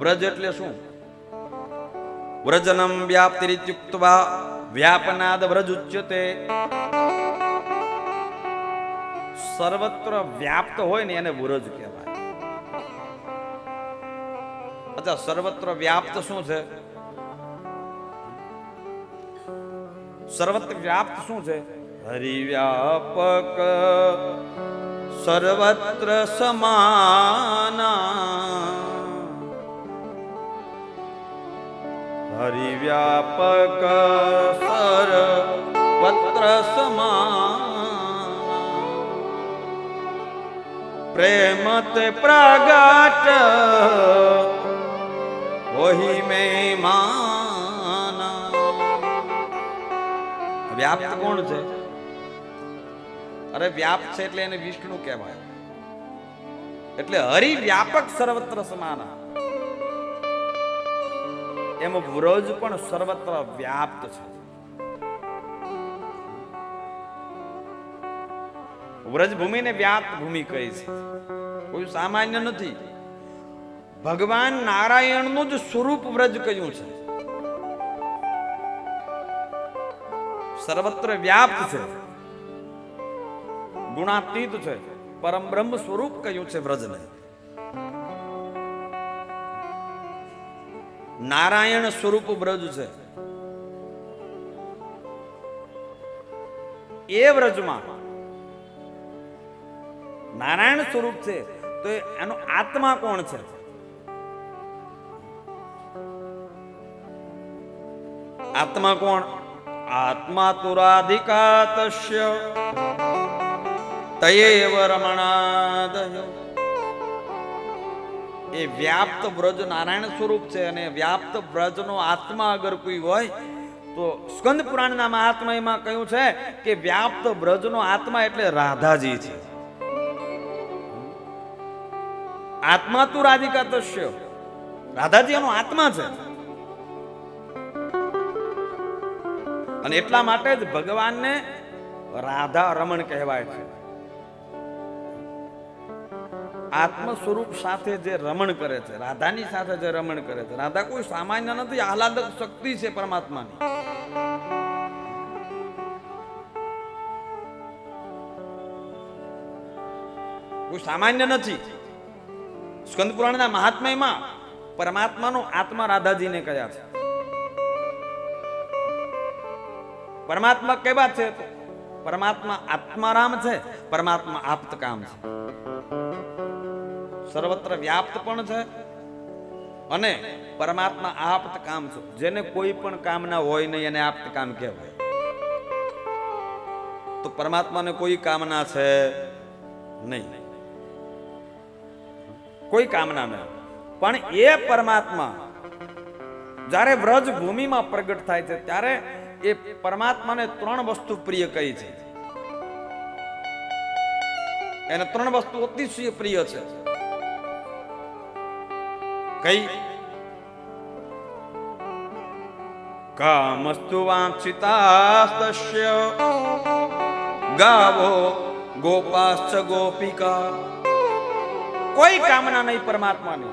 વ્રજ એટલે શું? વ્રજનમ વ્યાપ્તિરિત્યુક્તવા વ્યાપનાદ વ્રજ ઉચ્યતે. સર્વત્ર વ્યાપ્ત હોય ને એને વ્રજ કહેવાય. અચ્છા, સર્વત્ર વ્યાપ્ત શું છે? સર્વત્ર વ્યાપ્ત શું છે? હરિવ્યાપક. સર્વત્ર સમાના હરિવ્યાપક સર્વત્ર સમાના પ્રેમ તે પ્રગટ ઓહી મે માના વ્યાપ્ત કોણ છે? અરે વ્યાપ છે એટલે એને વિષ્ણુ કહેવાય. એટલે હરિ વ્યાપક સર્વત્ર સમાના. એમ વ્રજ પણ સર્વત્ર વ્યાપ્ત છે. વ્રજ ભૂમિને વ્યાપ્ત ભૂમિ કહી છે. કોઈ સામાન્ય નથી. ભગવાન નારાયણનું જ સ્વરૂપ વ્રજ કહ્યું છે. સર્વત્ર વ્યાપ્ત છે. ગુણાતીત છે. પરમ બ્રહ્મ સ્વરૂપ કહ્યું છે વ્રજને. નારાયણ સ્વરૂપ વ્રજ છે. એ વ્રજમાં નારાયણ સ્વરૂપ છે, તો એનો આત્મા કોણ છે? આત્મા કોણ? આત્મા તુરાધિકા તસ્ય તયેવ એ વ્યાપ્ત વ્રજ નારાયણ સ્વરૂપ છે અને વ્યાપ્ત વ્રજનો આત્મા અગર કોઈ હોય, તો સ્કંદ પુરાણના મહાત્મામાં કહ્યું છે કે વ્યાપ્ત વ્રજનો આત્મા એટલે રાધાજી છે. આત્મા તું રાધિકા તસ્ય. રાધાજી એનો આત્મા છે. અને એટલા માટે જ ભગવાનને રાધા રમણ કહેવાય છે. આત્મ સ્વરૂપ સાથે જે રમણ કરે છે, રાધાની સાથે જે રમણ કરે છે, રાધા કોઈ સામાન્ય નથી, આહલાદક શક્તિ છે પરમાત્માની. કોઈ સામાન્ય નથી. સ્કંદ પુરાણના મહાત્મ્યમાં પરમાત્માનો આત્મા રાધાજીને કયા છે. પરમાત્મા કેવા છે? પરમાત્મા આત્મારામ છે, પરમાત્મા આપ્ત કામ છે. સર્વત્ર વ્યાપ્ત પણ છે અને પરમાત્મા આપ્ત કામ છે. જેને કોઈ પણ કામના હોય નહીં, એને આપ્ત કામ કહેવાય. તો પરમાત્માને કોઈ કામના છે? નહીં. કોઈ કામના નહીં પણ એ પરમાત્મા જ્યારે વ્રજ ભૂમિમાં પ્રગટ થાય છે, ત્યારે એ પરમાત્માને ત્રણ વસ્તુ પ્રિય કહી છે. એને ત્રણ વસ્તુ અતિશય પ્રિય છે. કઈ? કામસ્તુ વાંછિતાસ્તસ્ય. ગાવો ગોપાશ્ચ ગોપિકા. કોઈ કામના નહીં પરમાત્માની.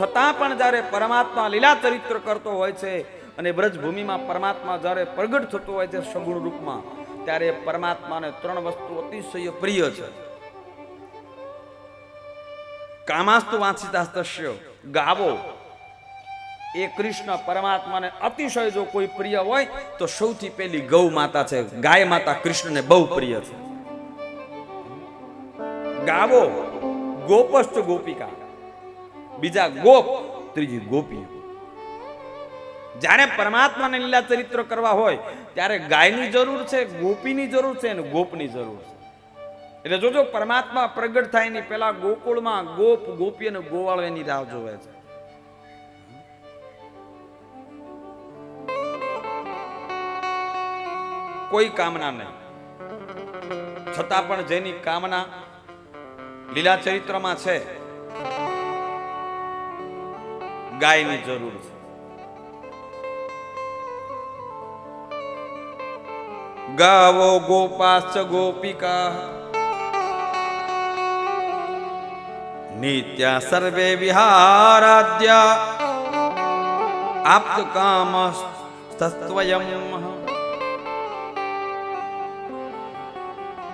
છતાં પણ જ્યારે પરમાત્મા લીલા ચરિત્ર કરતો હોય છે અને બ્રજભૂમિમાં પરમાત્મા જ્યારે પ્રગટ થતો હોય છે સગુણ રૂપમાં, ત્યારે પરમાત્માને ત્રણ વસ્તુ અતિશય પ્રિય છે. કામાસ્તુ વાંચિતાસ્તસ્ય ગાવો. એ કૃષ્ણ પરમાત્માને અતિશય જો કોઈ પ્રિય હોય, તો સૌથી પહેલી ગૌ માતા છે. ગાય માતા કૃષ્ણને બહુ પ્રિય છે. ગાવો. ગોપસ્થ ગોપિકા. બીજા ગોપ, ત્રીજી ગોપી જ્યારે પરમાત્માને લીલા ચરિત્ર કરવા હોય, ત્યારે ગાયની જરૂર છે, ગોપીની જરૂર છે અને ગોપની જરૂર છે. એટલે જોજો, પરમાત્મા પ્રગટ થાય એની પેલા ગોકુળમાં ગોપ ગોપી અને ગોવાળો એની રાહ જોવે છે. કોઈ કામના નહીં. છતાં પણ જેની કામના લીલા ચરિત્રમાં છે, ગાયની જરૂર છે. ગાવો ગોપાશ્ચ ગોપિકા. નિત્ય સર્વે વિહારાદ્ય આપ્ત કામ તત્વયમ